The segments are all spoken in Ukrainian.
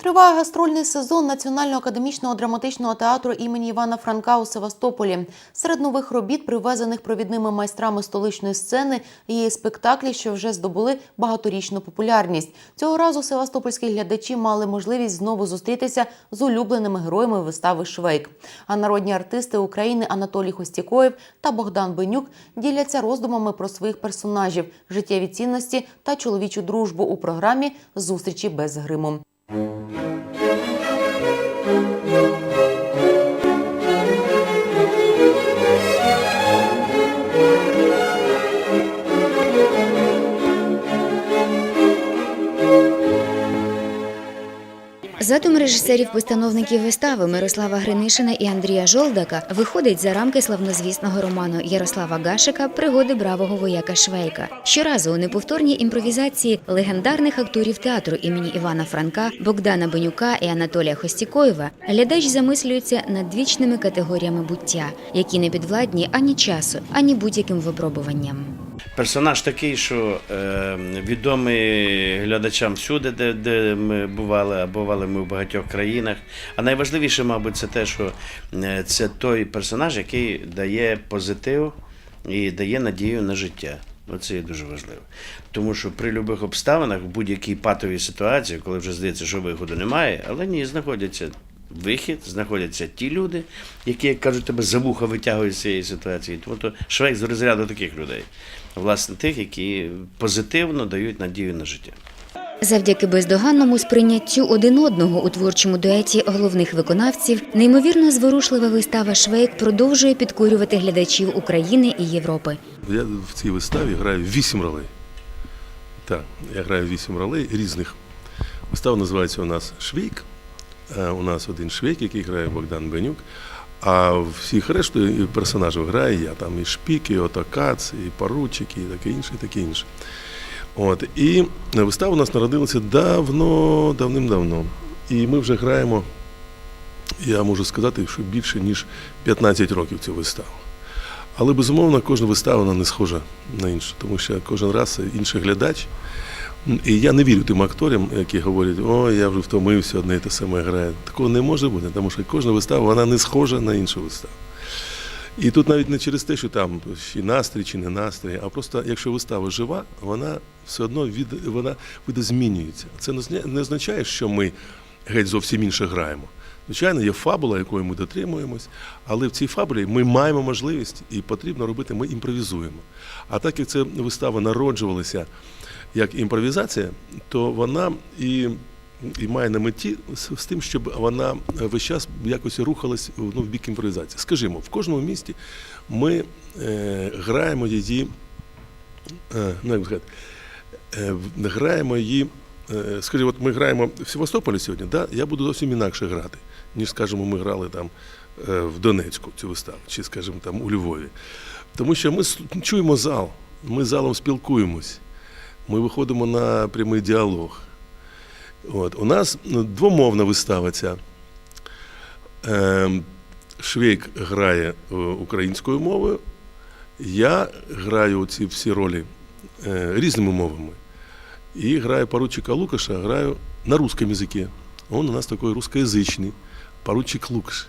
Триває гастрольний сезон Національного академічного драматичного театру імені Івана Франка у Севастополі. Серед нових робіт, привезених провідними майстрами столичної сцени, є спектаклі, що вже здобули багаторічну популярність. Цього разу севастопольські глядачі мали можливість знову зустрітися з улюбленими героями вистави Швейк. А народні артисти України Анатолій Хостікоєв та Богдан Бенюк діляться роздумами про своїх персонажів, життєві цінності та чоловічу дружбу у програмі Зустрічі без гриму. Задум режисерів-постановників вистави Мирослава Гринишина і Андрія Жолдака виходить за рамки славнозвісного роману Ярослава Гашика Пригоди бравого вояка Швейка. Щоразу у неповторній імпровізації легендарних акторів театру імені Івана Франка, Богдана Бенюка і Анатолія Хостікоєва глядач замислюється над вічними категоріями буття, які не підвладні ані часу, ані будь-яким випробуванням. Персонаж такий, що е, відомий глядачам всюди, де, де ми бували, а бували ми в багатьох країнах. А найважливіше, мабуть, це те, що е, це той персонаж, який дає позитив і дає надію на життя. Оце є дуже важливо. Тому що при будь-яких обставинах, в будь-якій патовій ситуації, коли вже здається, що виходу немає, але ні, знаходяться вихід, знаходяться ті люди, які, як кажуть, тебе за вуха витягують з цієї ситуації. Тому то Швейк з розряду таких людей. Власне, тих, які позитивно дають надію на життя. Завдяки бездоганному сприйняттю один одного у творчому дуеті головних виконавців, неймовірно зворушлива вистава Швейк продовжує підкорювати глядачів України і Європи. Я в цій виставі граю вісім ролей. Так, я граю вісім ролей різних. Вистава називається у нас Швейк. Е, У нас один швейк, який грає Богдан Бенюк. А всіх решту персонажів грає я. Там і шпік, і отакац, і поручик, і таке інше, і таке інше. От. І вистава у нас народилася давно, давним-давно. І ми вже граємо, я можу сказати, що більше ніж 15 років цю виставу. Але безумовно кожна вистава вона не схожа на іншу, тому що кожен раз інший глядач. І я не вірю тим акторам, які говорять, о, я вже втомився, одне і те саме грає. Такого не може бути, тому що кожна вистава вона не схожа на іншу виставу. І тут навіть не через те, що там чи настрій, чи не настрій, а просто якщо вистава жива, вона все одно від, вона видозмінюється. Це не означає, що ми геть зовсім інше граємо. Звичайно, є фабула, якої ми дотримуємось, але в цій фабулі ми маємо можливість і потрібно робити, ми імпровізуємо. А так як ця вистава народжувалася як імпровізація, то вона і, і має на меті з, з тим, щоб вона весь час якось рухалась ну, в бік імпровізації. Скажімо, в кожному місті ми е, граємо її, е, ну як сказати, е, граємо її. е, Скажімо, от ми граємо в Севастополі сьогодні, да? я буду зовсім інакше грати, ніж, скажімо, ми грали там е, в Донецьку цю виставу, чи, скажімо, там у Львові. Тому що ми чуємо зал, ми з залом спілкуємось, ми виходимо на прямий діалог. От. У нас ну, двомовна вистава ця. Ем, Швейк грає е, українською мовою, я граю ці всі ролі е, різними мовами. И граю поручика Лукаша, граю на русском языке. Он у нас такой русскоязычный, поручик Лукаш.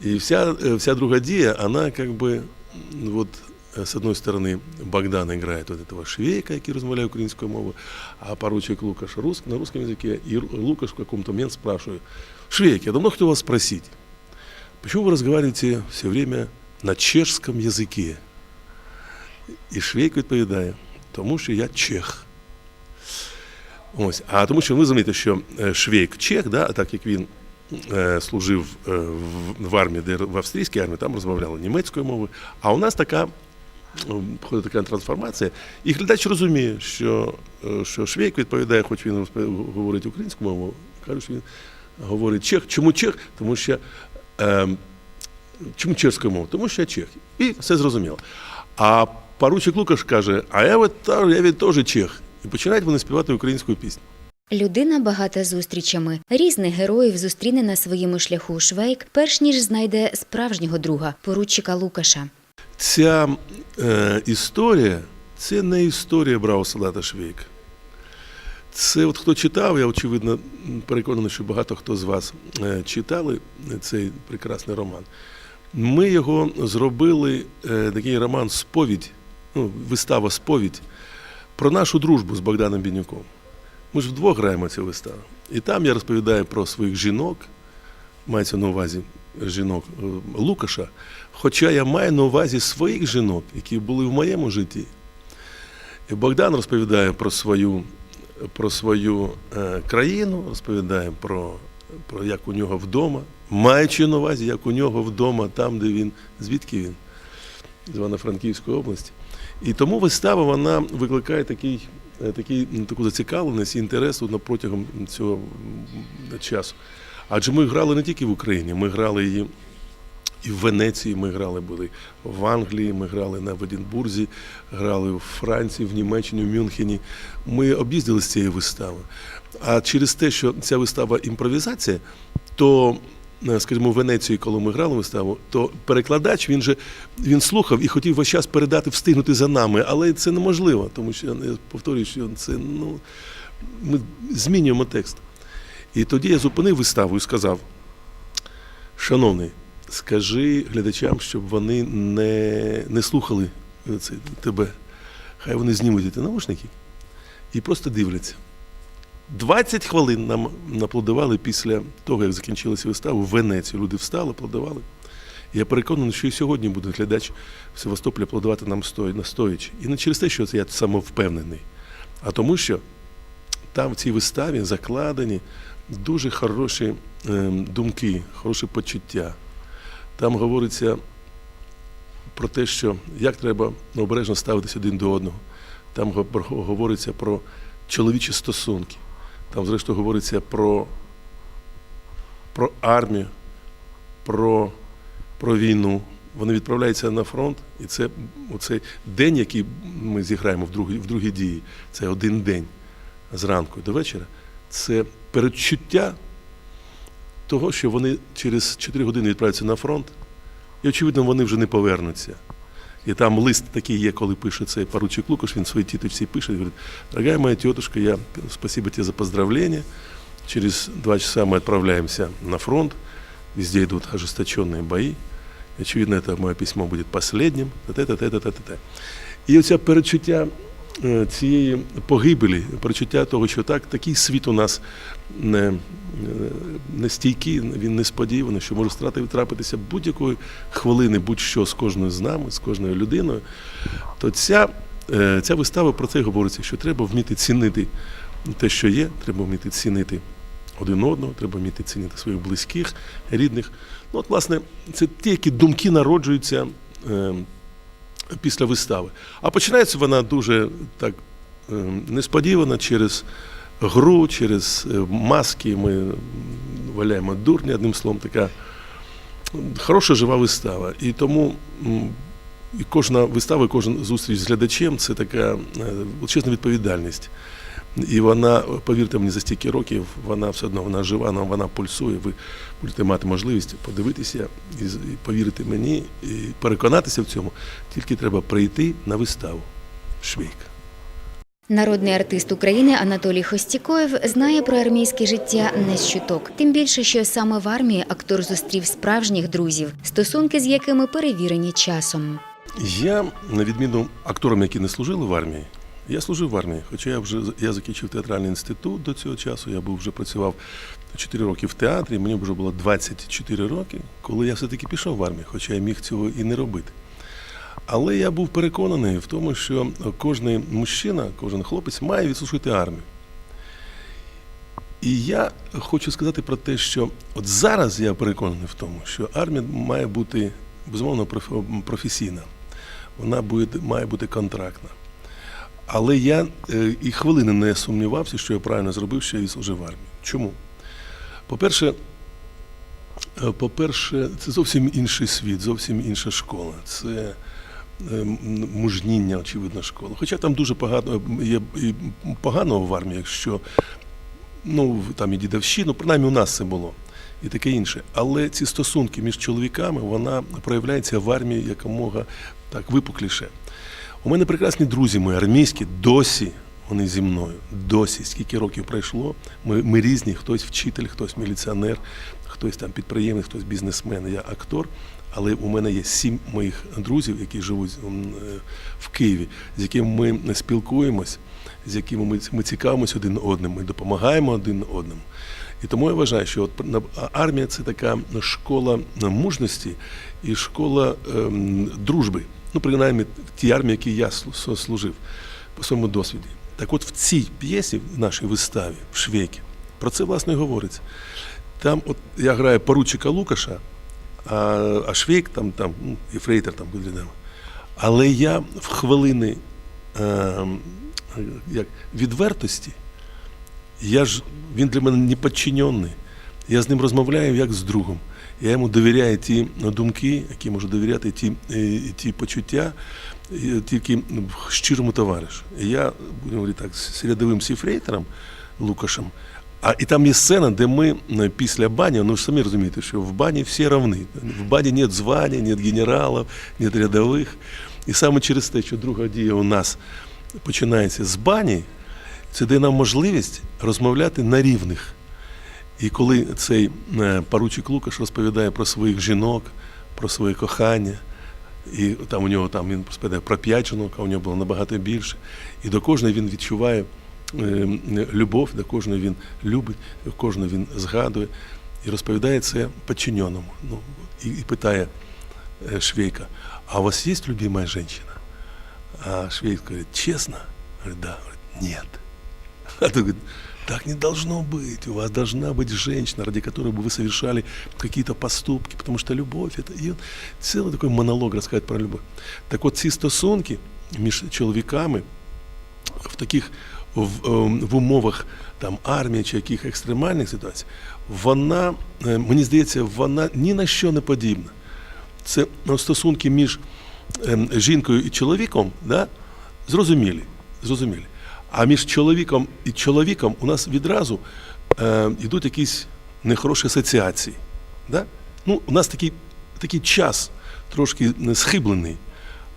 И вся, э, вся другая дия, она как бы, м, вот, э, с одной стороны, Богдан играет вот этого швейка, який розмовляє українською мовою, а поручик Лукаш рус, на русском языке. И Ру- Лукаш в каком-то момент спрашивает, Швейк, я давно хотел вас спросить, почему вы разговариваете все время на чешском языке? І Швейк відповідає, тому що я чех. Ось. А тому що ви розумієте, що е, Швейк чех, да, а так як він е, служив е, в, в армії, де в австрійській армії, там розмовляли німецькою мовою. А у нас така м, проходить така трансформація, і глядач розуміє, що, е, що Швейк відповідає, хоч він говорить українську мову, каже, що він говорить чех. Чому чех? Тому що е, чому чешською мовою? Тому що я чех. І все зрозуміло. А поручик Лукаш каже, а я, та- я від теж чех. І починають вони співати українську пісню. Людина багата зустрічами. Різних героїв зустріне на своєму шляху Швейк, перш ніж знайде справжнього друга, поручика Лукаша. Це от хто читав, я очевидно переконаний, що багато хто з вас е, читали цей прекрасний роман. Ми його зробили е, такий роман сповідь, ну, вистава сповідь про нашу дружбу з Богданом Бінюком. Ми ж вдвох граємо цю виставу. І там я розповідаю про своїх жінок, мається на увазі жінок е, Лукаша. Хоча я маю на увазі своїх жінок, які були в моєму житті. І Богдан розповідає про свою, про свою е, країну, розповідає про, про як у нього вдома, маючи на увазі, як у нього вдома, там, де він, звідки він, з Івано-Франківської області. І тому вистава вона викликає такий, е, такий, таку зацікавленість і інтерес протягом цього часу. Адже ми грали не тільки в Україні, ми грали її і в Венеції, ми грали були в Англії, ми грали на в Единбурзі, грали в Франції, в Німеччині, в Мюнхені. Ми об'їздили з цією виставою. А через те, що ця вистава імпровізація, то, е, скажімо, в Венеції, коли ми грали виставу, то перекладач він же він слухав і хотів весь час передати, встигнути за нами, але це неможливо, тому що я повторюю, що це ну ми змінюємо текст. І тоді я зупинив виставу і сказав: шановний, скажи глядачам, щоб вони не, не слухали це, тебе. Хай вони знімуть ті наушники і просто дивляться. 20 хвилин нам наплодували після того, як закінчилася вистава в Венеції. Люди встали, аплодували. Я переконаний, що і сьогодні буде глядач в Севастополі аплодувати нам настоячи. І не через те, що я самовпевнений, а тому, що там в цій виставі закладені дуже хороші ем, думки, хороші почуття. Там говориться про те, що як треба обережно ставитися один до одного. Там говориться про чоловічі стосунки. Там, зрештою, говориться про, про армію, про, про війну. Вони відправляються на фронт, і це оцей день, який ми зіграємо в другій, в другій дії, це один день зранку до вечора Це передчуття того, що вони через 4 години відправляються на фронт, і, очевидно, вони вже не повернуться. І там лист такий є, коли пише цей поручик Лукаш, він своїй тіточці пише, і говорить, дорогая моя тетушка, я спасибо тебе за поздравление. Через два часа мы отправляемся на фронт, везде идут ожесточенные бои. И, очевидно, это мое письмо будет последним. Та-та-та-та-та-та-та. І оце перечуття е, цієї погибелі, перечуття того, що так, такий світ у нас не, е, нестійкий, він несподіваний, що може страти трапитися будь-якої хвилини, будь-що з кожною з нами, з кожною людиною, то ця, е, ця вистава про це говориться, що треба вміти цінити те, що є, треба вміти цінити один одного, треба вміти цінити своїх близьких, рідних. Ну, от, власне, це ті, які думки народжуються е, після вистави. А починається вона дуже так е, несподівано через гру, через е, маски. Ми валяємо дурні, одним словом, така хороша жива вистава. І тому і кожна вистава, кожна зустріч з глядачем це така е, величезна відповідальність. І вона, повірте мені, за стільки років вона все одно вона жива, вона, вона пульсує. Ви будете мати можливість подивитися і, і повірити мені, і переконатися в цьому. Тільки треба прийти на виставу. Швейк. Народний артист України Анатолій Хостікоєв знає про армійське життя не з чуток. Тим більше, що саме в армії актор зустрів справжніх друзів, стосунки з якими перевірені часом. Я, на відміну акторам, які не служили в армії, я служив в армії, хоча я вже я закінчив театральний інститут до цього часу. Я був вже працював 4 роки в театрі. Мені вже було 24 роки, коли я все-таки пішов в армію, хоча я міг цього і не робити. Але я був переконаний в тому, що кожен мужчина, кожен хлопець має відслужити армію. І я хочу сказати про те, що от зараз я переконаний в тому, що армія має бути безумовно професійна, вона буде, має бути контрактна. Але я е, і хвилини не сумнівався, що я правильно зробив, що я відслужив в армії. Чому? По-перше, е, по-перше, це зовсім інший світ, зовсім інша школа. Це е, мужніння, очевидно, школа. Хоча там дуже багато є і поганого в армії, якщо ну, там і дідовщину, принаймні у нас це було. І таке інше. Але ці стосунки між чоловіками вона проявляється в армії якомога так випукліше. У мене прекрасні друзі мої армійські, досі вони зі мною. Досі, скільки років пройшло, ми, ми різні, хтось вчитель, хтось міліціонер, хтось там підприємець, хтось бізнесмен, я актор. Але у мене є сім моїх друзів, які живуть в Києві, з якими ми спілкуємось, з якими ми, ми цікавимося один одним, ми допомагаємо один одному. І тому я вважаю, що от армія це така школа мужності і школа ем, дружби. Ну, принаймні, в тій армії, якій я служив по своєму досвіді. Так от в цій п'єсі, в нашій виставі, в Швейкі, про це власне і говориться. Там от я граю поручика Лукаша, а, а Швейк там, там ну, ефрейтор там. Але я в хвилини ем, як, відвертості, я ж, він для мене не підчинений. Я з ним розмовляю як з другом. Я йому довіряю ті думки, які можу довіряти, ті, е, ті почуття, е, тільки в щирому товаришу. Я, будемо говорити так, з рядовим сіфрейтером Лукашем. А і там є сцена, де ми е, після бані, ну ж самі розумієте, що в бані всі равні. В бані нет звання, нет генералів, нет рядових. І саме через те, що друга дія у нас починається з бані, це дає нам можливість розмовляти на рівних. І коли цей е, поручик Лукаш розповідає про своїх жінок, про своє кохання, і там у нього там він розповідає про п'ять жінок, а у нього було набагато більше. І до кожної він відчуває е, любов, до кожної він любить, до кожної він згадує і розповідає це подчиненому. Ну, і, і питає е, Швейка, а у вас є любимая женщина? А Швейк говорит, честно? Говорит, да. Говорит, нет. А ты говорит, так не должно быть. У вас должна быть женщина, ради которой бы вы совершали какие-то поступки, потому что любовь это і от цілий такий монолог розказує про любов. Так от ці стосунки між чоловіками в таких в, ем, в умовах там армії чи яких екстремальних ситуацій, вона, е, мені здається, вона ні на що не подібна. Це ну, стосунки між ем, жінкою і чоловіком, да, зрозумілі, зрозумілі. А між чоловіком і чоловіком у нас відразу е, йдуть якісь нехороші асоціації. Да? Ну, у нас такий, такий час трошки схиблений,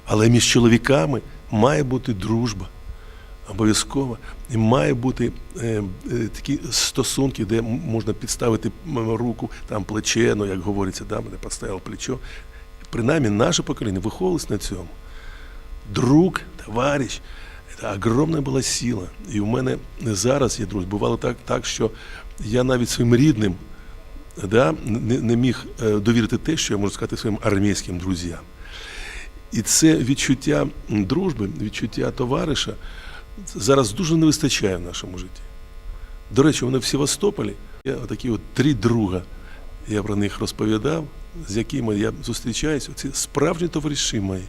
але між чоловіками має бути дружба. Обов'язково. І має бути е, е, такі стосунки, де можна підставити руку, там плече, ну як говориться, да, мене підставив плечо. Принаймні, наше покоління виховувалось на цьому. Друг, товариш, це огромна була сила. І у мене зараз є друзі. Бувало так, так що я навіть своїм рідним да, не, не міг е, довірити те, що я можу сказати своїм армійським друзям. І це відчуття дружби, відчуття товариша зараз дуже не вистачає в нашому житті. До речі, вони в Севастополі. Я такі от три друга. Я про них розповідав, з якими я зустрічаюся. Це справжні товариші мої.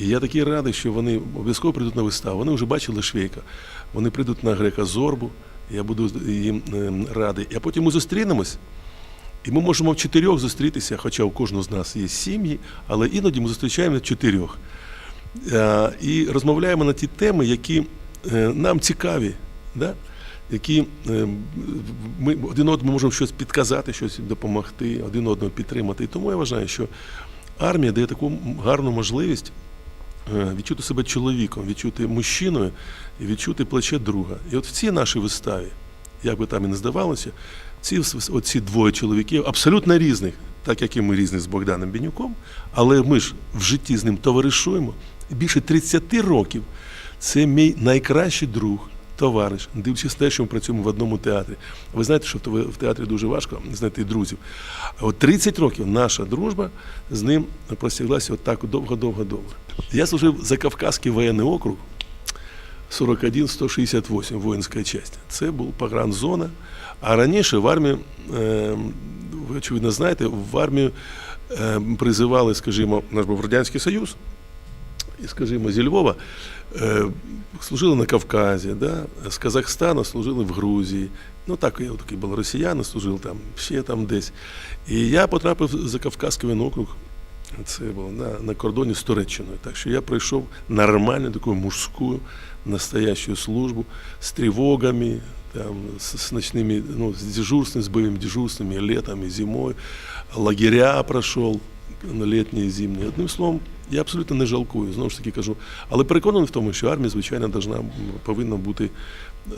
І я такий радий, що вони обов'язково прийдуть на виставу. Вони вже бачили Швейка. Вони прийдуть на Грека Зорбу. Я буду їм ем, радий. А потім ми зустрінемось. І ми можемо в чотирьох зустрітися, хоча у кожного з нас є сім'ї, але іноді ми зустрічаємо чотирьох. Е, І розмовляємо на ті теми, які е, нам цікаві, да? які е, ми один одному можемо щось підказати, щось допомогти, один одного підтримати. І тому я вважаю, що армія дає таку гарну можливість відчути себе чоловіком, відчути мужчиною і відчути плече друга. І от в цій нашій виставі, як би там і не здавалося, ці оці двоє чоловіків абсолютно різних, так як і ми різні з Богданом Бінюком, але ми ж в житті з ним товаришуємо. Більше 30 років це мій найкращий друг, товариш, дивлячись те, що ми працюємо в одному театрі. Ви знаєте, що в театрі дуже важко знайти друзів. От 30 років наша дружба з ним простяглася отак довго-довго-довго. Я служив за Кавказький воєнний округ 41-168 воїнська частина. Це був погранзона. А раніше в армію, е, ви очевидно знаєте, в армію е, призивали, скажімо, наш був Радянський Союз, і, скажімо, зі Львова е, служили на Кавказі, да? з Казахстану служили в Грузії. Ну так, я такий був росіяни, служив там, ще там десь. І я потрапив за Кавказський воєнний округ. Це було на, на кордоні з Туреччиною. Так що я пройшов нормальну таку мужську, настоящую службу з тривогами, там, с, с ночными, ну, с дежурством, с боевыми дежурствами, летом и зимой. Лагеря прошел, летние и зимние. Одним словом, Я абсолютно не жалкую, знову ж таки кажу. Але переконаний в тому, що армія, звичайно, повинна бути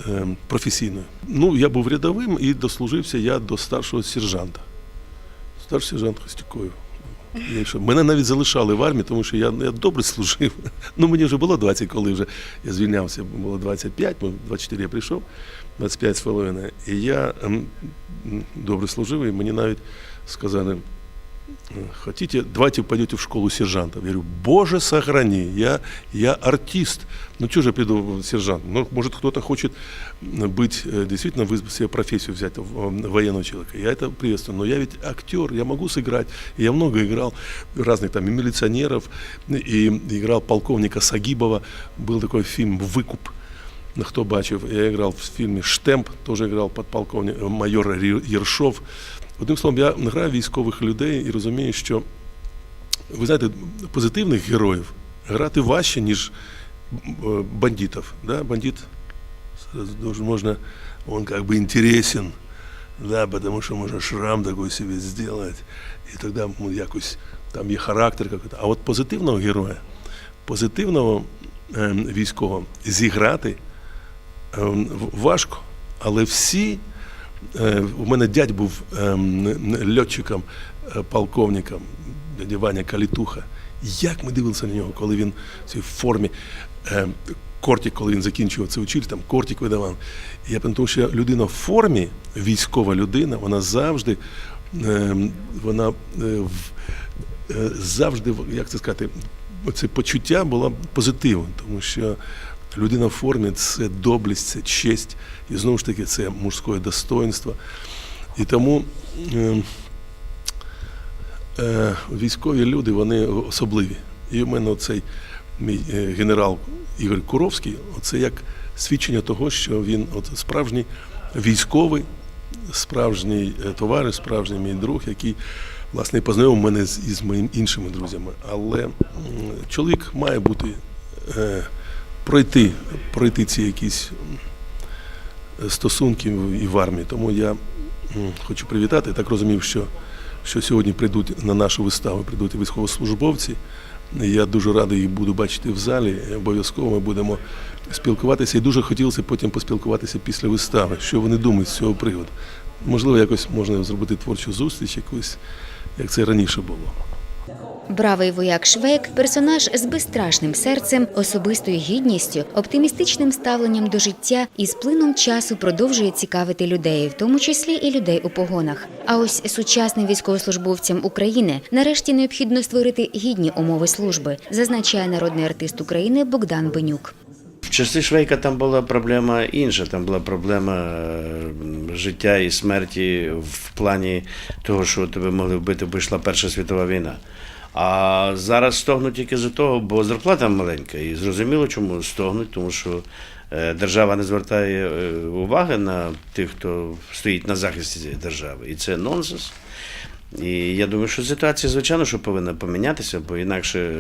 е, професійною. Ну, я був рядовим і дослужився я до старшого сержанта. Старший сержант Костюкою. Мене навіть залишали в армії, тому що я, я добре служив. Ну, мені вже було 20, коли вже я звільнявся, було 25, ну, 24 я прийшов, 25 з половиною. І я ем, добре служив, і мені навіть сказали, хотите, давайте пойдете в школу сержантов. Я говорю, боже, сохрани, я, я артист. Ну, что же я приду в сержант? Ну, может, кто-то хочет быть, э, действительно, вы- себе профессию взять в- в военного человека. Я это приветствую. Но я ведь актер, я могу сыграть. И я много играл разных там и милиционеров, и играл полковника Сагибова. Был такой фильм «Выкуп». Ну, Хто бачив, я грав в фільмі Штемп, теж грав подполковник майор Рі- Єршов. Одним словом, я граю військових людей і розумію, що ви знаєте, позитивних героїв грати важче, ніж е, бандитів. Да? Бандит можно, он как бы интересен, да, потому що може шрам такой собі зробити, і тоді ну, якось там є характер. якийсь. А от позитивного героя, позитивного е, військового зіграти е, важко, але всі. Е, У мене дядь був ем, льотчиком, е, полковником, Ваня Калітуха. Як ми дивилися на нього, коли він в цій формі. Ем, Кортик, коли він закінчував це училь, там кортик видавав. Я пам'ятаю, що людина в формі, військова людина, вона завжди, ем, вона е, завжди, як це сказати, це почуття було позитивним, тому що людина в формі це доблесть, це честь, і знову ж таки це мужське достоинство. І тому е, е, військові люди вони особливі. І у мене цей мій е, генерал Ігор Куровський, це як свідчення того, що він от справжній військовий, справжній е, товариш, справжній мій друг, який власне познайомив мене з із моїми іншими друзями. Але чоловік має бути е, пройти, пройти ці якісь стосунки і в армії. Тому я хочу привітати. Так розумів, що, що сьогодні прийдуть на нашу виставу, прийдуть військовослужбовці. Я дуже радий їх буду бачити в залі. Обов'язково ми будемо спілкуватися. І дуже хотілося потім поспілкуватися після вистави, що вони думають з цього приводу. Можливо, якось можна зробити творчу зустріч, якусь, як це раніше було. Бравий вояк Швейк персонаж з безстрашним серцем, особистою гідністю, оптимістичним ставленням до життя і з плином часу продовжує цікавити людей, в тому числі і людей у погонах. А ось сучасним військовослужбовцям України нарешті необхідно створити гідні умови служби, зазначає народний артист України Богдан Бенюк. Часи Швейка там була проблема інша. Там була проблема е, життя і смерті в плані того, що тебе могли вбити, бо йшла Перша світова війна. А зараз стогнуть тільки за того, бо зарплата маленька. І зрозуміло, чому стогнуть, тому що е, держава не звертає е, уваги на тих, хто стоїть на захисті держави. І це нонсенс. І я думаю, що ситуація, звичайно, що повинна помінятися, бо інакше е,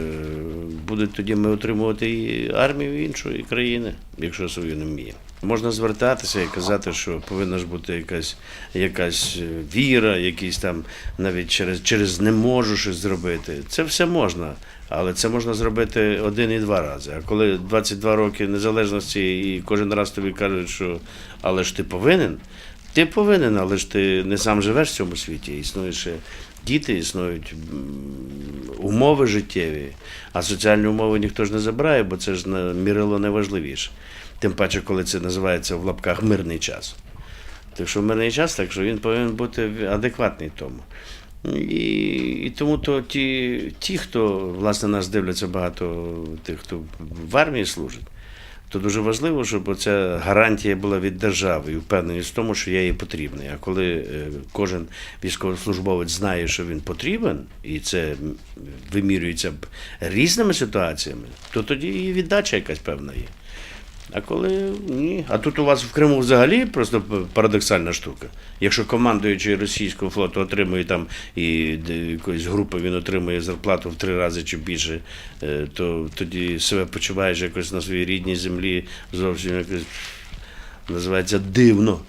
будуть тоді ми отримувати і армію іншої країни, якщо свою не вміє. Можна звертатися і казати, що повинна ж бути якась, якась е, віра, якісь там навіть через, через не можу щось зробити. Це все можна, але це можна зробити один і два рази. А коли 22 роки незалежності і кожен раз тобі кажуть, що але ж ти повинен, ти повинен, але ж ти не сам живеш в цьому світі. Існують ще діти, існують умови життєві, а соціальні умови ніхто ж не забирає, бо це ж мірило найважливіше. Тим паче, коли це називається в лапках мирний час. Так що мирний час, так що він повинен бути адекватний тому. І, і тому то ті, ті, хто власне нас дивляться багато тих, хто в армії служить, то дуже важливо, щоб ця гарантія була від держави і впевненість в тому, що я їй потрібний. А коли е, кожен військовослужбовець знає, що він потрібен, і це вимірюється різними ситуаціями, то тоді і віддача якась певна є. А коли ні. А тут у вас в Криму взагалі просто парадоксальна штука. Якщо командуючий російського флоту отримує там і якоїсь групи він отримує зарплату в три рази чи більше, е, то тоді себе почуваєш якось на своїй рідній землі зовсім якось називається дивно.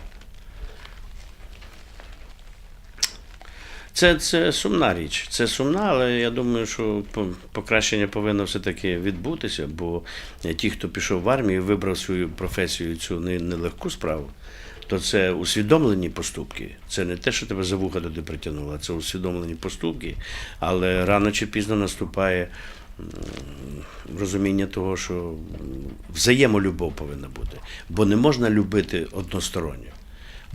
Це, це сумна річ. Це сумна, але я думаю, що покращення повинно все-таки відбутися, бо ті, хто пішов в армію, вибрав свою професію, цю нелегку справу, то це усвідомлені поступки. Це не те, що тебе за вуха туди притягнуло, це усвідомлені поступки, але рано чи пізно наступає розуміння того, що взаємолюбов повинна бути. Бо не можна любити односторонньо.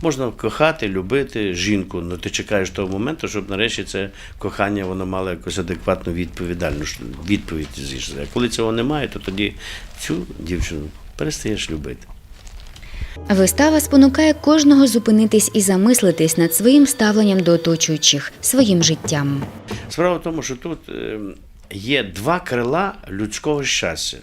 Можна кохати, любити жінку, але ти чекаєш того моменту, щоб нарешті це кохання воно мало якусь адекватну відповідальну відповідь зі. А коли цього немає, то тоді цю дівчину перестаєш любити. Вистава спонукає кожного зупинитись і замислитись над своїм ставленням до оточуючих, своїм життям. Справа в тому, що тут е, є два крила людського щастя.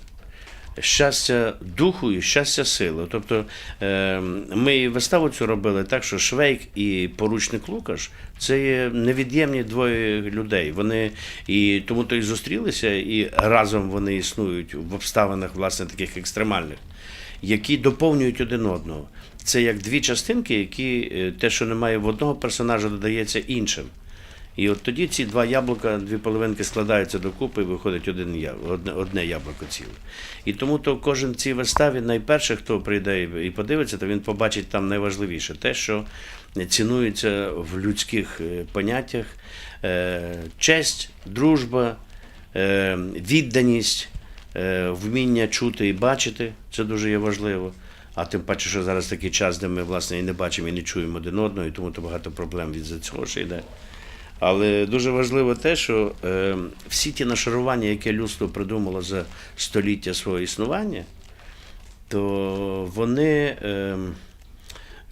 Щастя духу і щастя сили. Тобто е, ми виставу цю робили так, що Швейк і поручник Лукаш це є невід'ємні двоє людей. Вони і тому то і зустрілися, і разом вони існують в обставинах власне таких екстремальних, які доповнюють один одного. Це як дві частинки, які е, те, що немає в одного персонажа, додається іншим. І от тоді ці два яблука, дві половинки складаються докупи і виходить один, одне, одне яблуко ціле. І тому то кожен цій виставі, найперше, хто прийде і подивиться, то він побачить там найважливіше те, що цінується в людських е, поняттях е, честь, дружба, е, відданість, вміння чути і бачити. Це дуже є важливо. А тим паче, що зараз такий час, де ми власне і не бачимо, і не чуємо один одного, і тому то багато проблем від цього ще йде. Але дуже важливо те, що е, всі ті нашарування, які людство придумало за століття свого існування, то вони, е,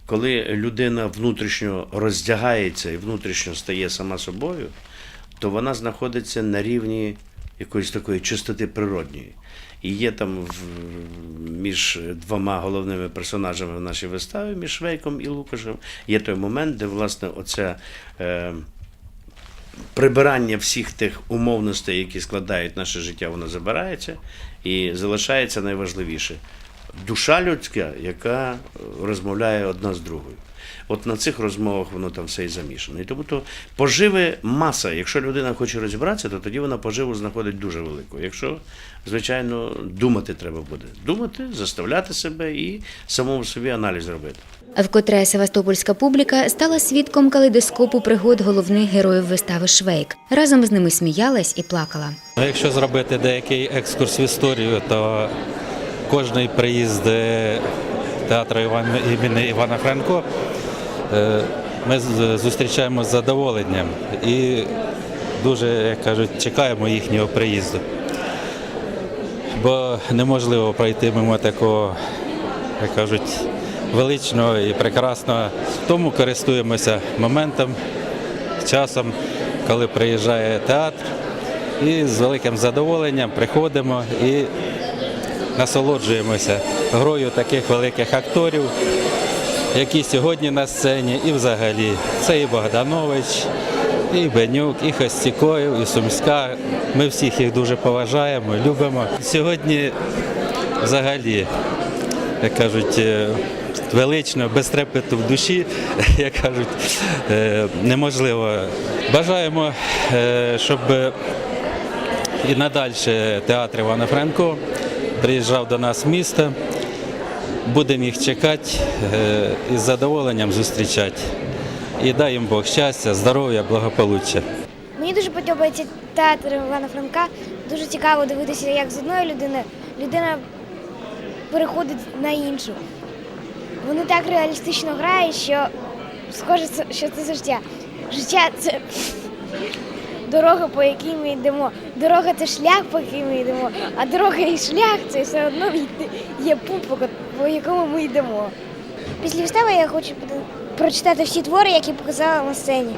коли людина внутрішньо роздягається і внутрішньо стає сама собою, то вона знаходиться на рівні якоїсь такої чистоти природньої. І є там між двома головними персонажами в нашій виставі, між Швейком і Лукашем, є той момент, де власне оця. Прибирання всіх тих умовностей, які складають наше життя, воно забирається і залишається найважливіше душа людська, яка е, розмовляє одна з другою. От на цих розмовах воно там все і замішано. І тому то поживи маса. Якщо людина хоче розібратися, то тоді вона поживу знаходить дуже велику. Якщо, звичайно, думати треба буде. Думати, заставляти себе і самому собі аналіз робити. Вкотре севастопольська публіка стала свідком калейдоскопу пригод головних героїв вистави Швейк. Разом з ними сміялась і плакала. Ну, Якщо зробити деякий екскурс в історію, то кожний приїзд е, театру імені Івана Франко е, ми зустрічаємо з задоволенням і дуже, як кажуть, чекаємо їхнього приїзду. Бо неможливо пройти мимо такого, як кажуть, величного і прекрасного. Тому користуємося моментом, часом, коли приїжджає театр. І з великим задоволенням приходимо і насолоджуємося грою таких великих акторів, які сьогодні на сцені, і взагалі це і Богданович, і Бенюк, і Хостікоєв, і Сумська. Ми всіх їх дуже поважаємо, любимо. Сьогодні взагалі, як кажуть, е, велично, без трепету в душі, як кажуть, е, неможливо. Бажаємо, е, щоб і надалі театр Івана Франко приїжджав до нас в місто. Будемо їх чекати е, і з задоволенням зустрічати. І дай їм Бог щастя, здоров'я, благополуччя. Мені дуже подобається театр Івана Франка. Дуже цікаво дивитися, як з одної людини людина переходить на іншу. Вони так реалістично грають, що схоже, це- що це життя. Життя це дорога, по якій ми йдемо. Дорога це шлях, по який ми йдемо, а дорога і шлях це все одно йти- є путь, по ко- по якому ми йдемо. Після вистави я хочу пода- прочитати всі твори, які показала на сцені.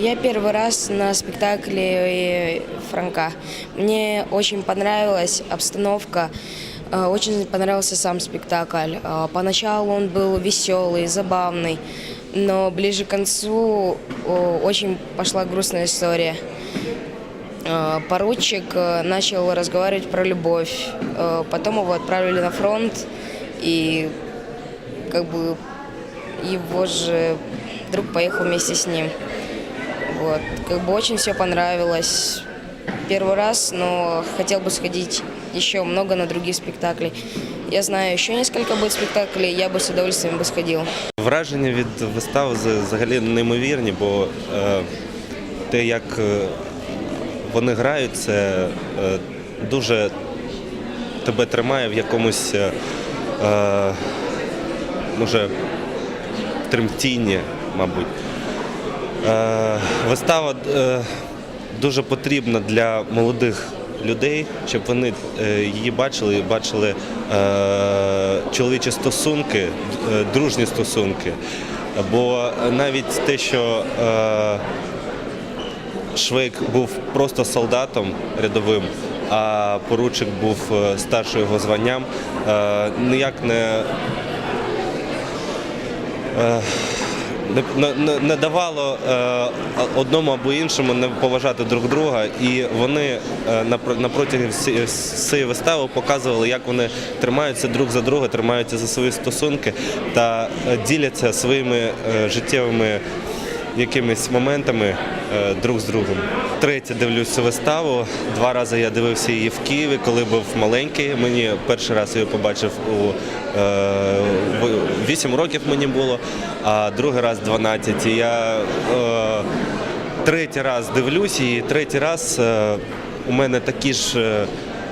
Я первый раз на спектакле э, Франка. Мне очень понравилась обстановка, э, Очень понравился сам спектакль. Э, Поначалу он был веселый, забавный, но ближе к концу э, очень пошла грустная история. Э, Поручик э, начал разговаривать про любовь, э, потом его отправили на фронт, и как бы его же друг поехал вместе с ним. Вот. Как бы очень все понравилось. Первый раз, но хотел бы сходить еще много на другие спектакли. Я знаю, еще несколько будет спектаклей, я бы с удовольствием бы сходил. Враження від вистави взагалі неймовірні, бо е, те, як е, вони грають, це е, дуже тебе тримає в якомусь е, е, може, тремтінні, мабуть. Е, вистава е, дуже потрібна для молодих людей, щоб вони е, її бачили бачили е, чоловічі стосунки, е, дружні стосунки. Бо навіть те, що Швейк був просто солдатом рядовим, а поручик був старшим його званням, ніяк не не, не, давало е, одному або іншому не поважати друг друга, і вони е, на, всі- всієї вистави показували, як вони тримаються друг за друга, тримаються за свої стосунки та е, діляться своїми життєвими якимись моментами друг з другом. Третє дивлюсь цю виставу. Два рази я дивився її в Києві, коли був маленький. Мені перший раз її побачив у вісім 8 років мені було, а другий раз 12. І я е, третій раз дивлюсь, і третій раз е, у мене такі ж.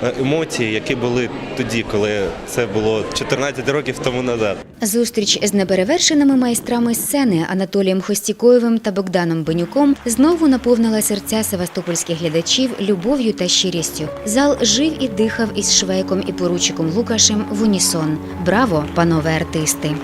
Е, Емоції, які були тоді, коли це було 14 років тому назад. Зустріч з неперевершеними майстрами сцени Анатолієм Хостікоєвим та Богданом Бенюком знову наповнила серця севастопольських глядачів любов'ю та щирістю. Зал жив і дихав із швейком і поручиком Лукашем в унісон. Браво, панове артисти!